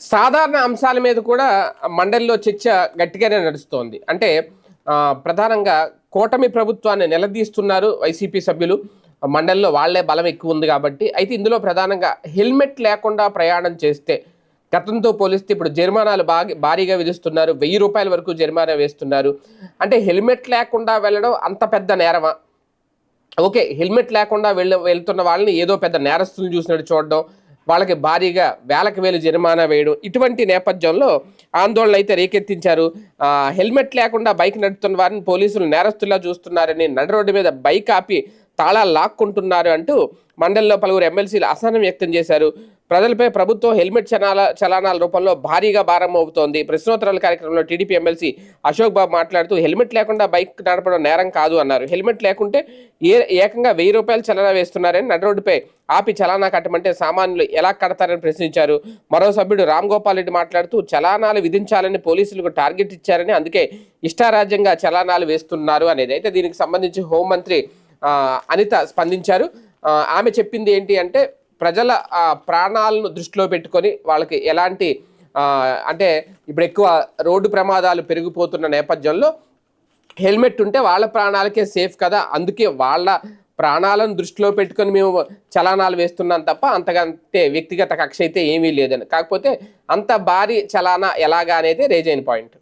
సాధారణ అంశాల మీద కూడా మండలిలో చర్చ గట్టిగానే నడుస్తోంది. అంటే ప్రధానంగా కూటమి ప్రభుత్వాన్ని నిలదీస్తున్నారు వైసీపీ సభ్యులు. మండలిలో వాళ్ళే బలం ఎక్కువ ఉంది కాబట్టి అయితే ఇందులో ప్రధానంగా హెల్మెట్ లేకుండా ప్రయాణం చేస్తే గతంతో పోలిస్తే ఇప్పుడు జరిమానాలు బాగా భారీగా విధిస్తున్నారు. వెయ్యి రూపాయల వరకు జరిమానా వేస్తున్నారు. అంటే హెల్మెట్ లేకుండా వెళ్ళడం అంత పెద్ద నేరమా? ఓకే హెల్మెట్ లేకుండా వెళ్ళ వెళ్తున్న వాళ్ళని ఏదో పెద్ద నేరస్తులు చూసినట్టు చూడడం వాళ్ళకి భారీగా వేలకు వేలు జరిమానా వేయడం ఇటువంటి నేపథ్యంలో ఆందోళన అయితే రేకెత్తించారు. హెల్మెట్ లేకుండా బైక్ నడుపుతున్న వారిని పోలీసులు నేరస్తుల్లా చూస్తున్నారని నడి రోడ్డు మీద బైక్ ఆపి తాళాలు లాక్కుంటున్నారు అంటూ మండలిలో పలువురు ఎమ్మెల్సీలు అసహనం వ్యక్తం చేశారు. ప్రజలపై ప్రభుత్వం హెల్మెట్ చలాల చలానాల రూపంలో భారీగా భారం మోపుతోంది. ప్రశ్నోత్తరాల కార్యక్రమంలో టీడీపీ ఎమ్మెల్సీ అశోక్ బాబు మాట్లాడుతూ హెల్మెట్ లేకుండా బైక్ నడపడం నేరం కాదు అన్నారు. హెల్మెట్ లేకుంటే ఏ ఏకంగా వెయ్యి రూపాయలు చలానా వేస్తున్నారని నడరోడ్డుపై ఆపి చలానా కట్టమంటే సామాన్యులు ఎలా కడతారని ప్రశ్నించారు. మరో సభ్యుడు రామ్ గోపాల్ రెడ్డి మాట్లాడుతూ చలానాలు విధించాలని పోలీసులకు టార్గెట్ ఇచ్చారని అందుకే ఇష్టారాజ్యంగా చలానాలు వేస్తున్నారు అనేది. అయితే దీనికి సంబంధించి హోంమంత్రి అనిత స్పందించారు. ఆమె చెప్పింది ఏంటి అంటే ప్రజల ప్రాణాలను దృష్టిలో పెట్టుకొని వాళ్ళకి ఎలాంటి అంటే ఇప్పుడు ఎక్కువ రోడ్డు ప్రమాదాలు పెరిగిపోతున్న నేపథ్యంలో హెల్మెట్ ఉంటే వాళ్ళ ప్రాణాలకే సేఫ్ కదా. అందుకే వాళ్ళ ప్రాణాలను దృష్టిలో పెట్టుకొని మేము చలానాలు వేస్తున్నాం తప్ప అంతకంటే వ్యక్తిగత కక్ష అయితే ఏమీ లేదని. కాకపోతే అంత భారీ చలానా ఎలాగా అనేది రేజ్ అయిన పాయింట్.